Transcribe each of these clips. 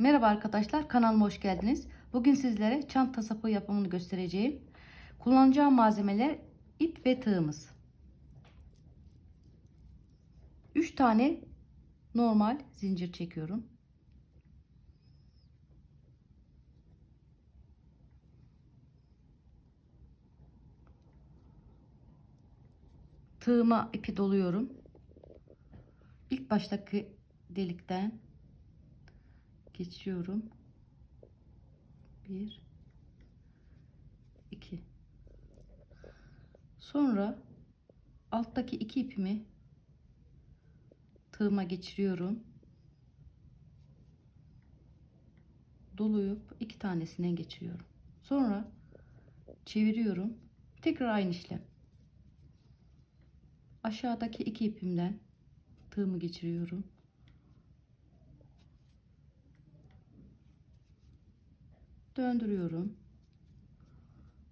Merhaba arkadaşlar kanalıma hoş geldiniz. Bugün sizlere çanta sapı yapımını göstereceğim. Kullanacağım malzemeler ip ve tığımız. 3 tane normal zincir çekiyorum. Tığıma ipi doluyorum. İlk baştaki delikten geçiyorum. Bir, iki. Sonra alttaki iki ipimi tığıma geçiriyorum. Doluyup iki tanesinden geçiriyorum. Sonra çeviriyorum. Tekrar aynı işlem. Aşağıdaki iki ipimden tığımı geçiriyorum. Döndürüyorum.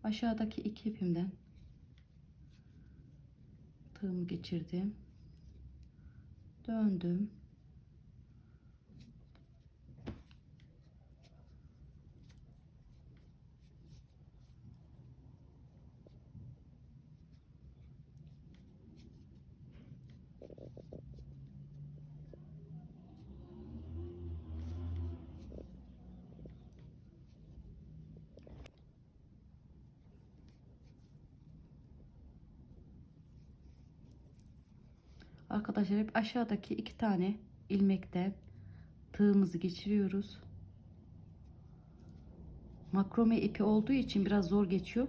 Aşağıdaki iki ipimden tığımı geçirdim. Döndüm. Arkadaşlar hep aşağıdaki iki tane ilmekten tığımızı geçiriyoruz. Makrome ipi olduğu için biraz zor geçiyor.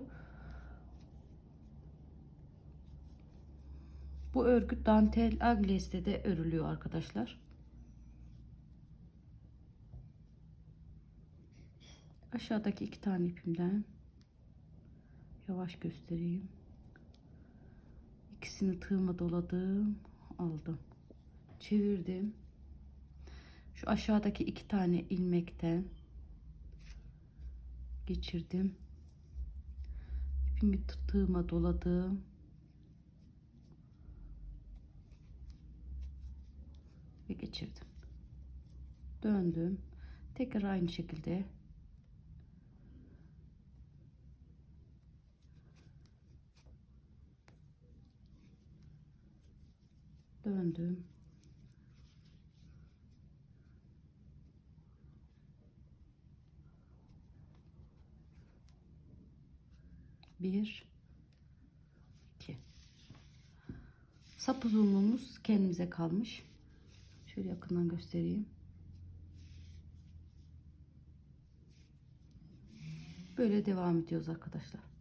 Bu örgü dantel agles'te de örülüyor arkadaşlar. Aşağıdaki iki tane ipimden yavaş göstereyim. İkisini tığıma doladım aldım. Çevirdim. Şu aşağıdaki iki tane ilmekten geçirdim. İpimi tığıma doladım. Ve geçirdim. Döndüm. Tekrar aynı şekilde döndüm. Bir, iki. Sap uzunluğumuz kendimize kalmış. Şöyle yakından göstereyim. Böyle devam ediyoruz arkadaşlar.